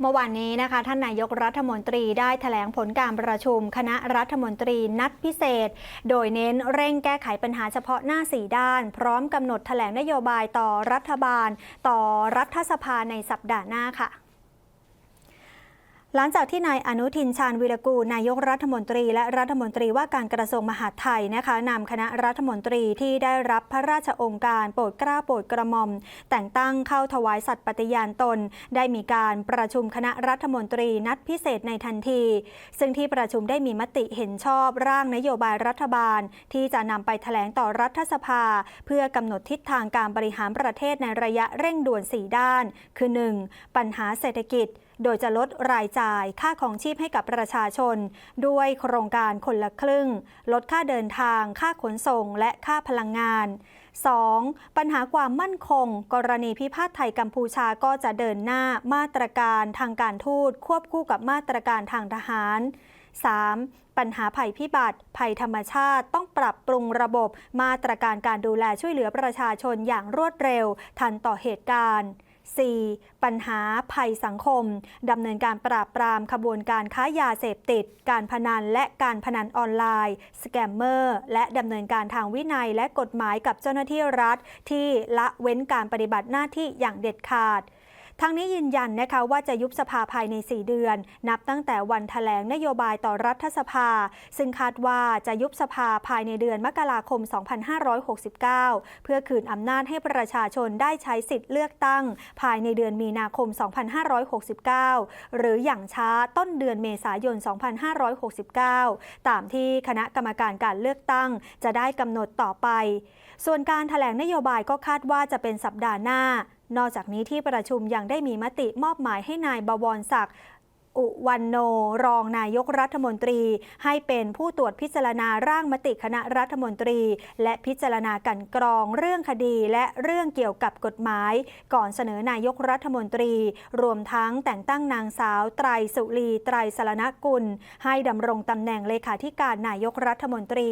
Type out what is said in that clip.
เมื่อวานนี้นะคะ ท่านนายกรัฐมนตรีได้แถลงผลการประชุม คณะรัฐมนตรีนัดพิเศษ โดยเน้นเร่งแก้ไขปัญหาเฉพาะหน้า 4 ด้าน พร้อมกำหนดแถลงนโยบายต่อรัฐบาล ต่อรัฐสภาในสัปดาห์หน้าค่ะ หลังจากที่นายอนุทินชาญวีรกูลนายกรัฐมนตรี และรัฐมนตรีว่าการกระทรวงมหาดไทยนะคะนำคณะรัฐมนตรีที่ได้รับพระราชองค์การโปรดเกล้าโปรดกระหม่อม แต่งตั้งเข้าถวายสัตย์ปฏิญาณตน ได้มีการประชุมคณะรัฐมนตรีนัดพิเศษในทันที ซึ่งที่ประชุมได้มีมติเห็นชอบร่างนโยบายรัฐบาล ที่จะนำไปแถลงต่อรัฐสภา เพื่อกำหนดทิศทางการบริหารประเทศในระยะเร่งด่วน 4 ด้าน คือ 1. ปัญหาเศรษฐกิจ โดยจะลดรายจ่ายค่าของชีพให้กับประชาชน ด้วยโครงการคนละครึ่ง ลดค่าเดินทาง ค่าขนส่ง และค่าพลังงาน 2. ปัญหาความมั่นคง กรณีพิพาทไทยกัมพูชาก็จะเดินหน้ามาตรการทางการทูตควบคู่กับมาตรการทางทหาร 3. ปัญหาภัยพิบัติ ภัยธรรมชาติต้องปรับปรุงระบบ มาตรการการดูแลช่วยเหลือประชาชนอย่างรวดเร็ว ทันต่อเหตุการณ์ 4. ปัญหาภัยสังคม ดำเนินการปราบปรามขบวนการค้ายาเสพติด การพนันและการพนันออนไลน์ สแกมเมอร์ และดำเนินการทางวินัยและกฎหมายกับเจ้าหน้าที่รัฐ ที่ละเว้นการปฏิบัติหน้าที่อย่างเด็ดขาด ทั้งนี้ยืนยันนะคะว่าจะยุบสภาภายใน 4 เดือน นับตั้งแต่วันแถลงนโยบายต่อรัฐสภา ซึ่งคาดว่าจะยุบสภาภายในเดือนมกราคม 2569 เพื่อคืนอำนาจให้ประชาชนได้ใช้สิทธิ์เลือกตั้ง ภายในเดือนมีนาคม 2569 หรืออย่างช้าต้นเดือนเมษายน 2569 ตามที่คณะกรรมการการเลือกตั้ง จะได้กำหนดต่อไป ส่วนการถแถลงนโยบายก็คาดว่าจะเป็นสัปดาห์หน้านอกจากนี้ที่ประชุมยังได้มีมติมอบหมายให้นายบวรศักดิ์อุวันโนรองนายกรัฐมนตรี ให้เป็นผู้ตรวจพิจารณาร่างมติคณะรัฐมนตรี และพิจารณากันกรองเรื่องคดีและเรื่องเกี่ยวกับกฎหมาย ก่อนเสนอนายกรัฐมนตรี รวมทั้งแต่งตั้งนางสาว ไตรสุรีไตรสรณกุล ให้ดำรงตำแหน่งเลขาธิการนายกรัฐมนตรี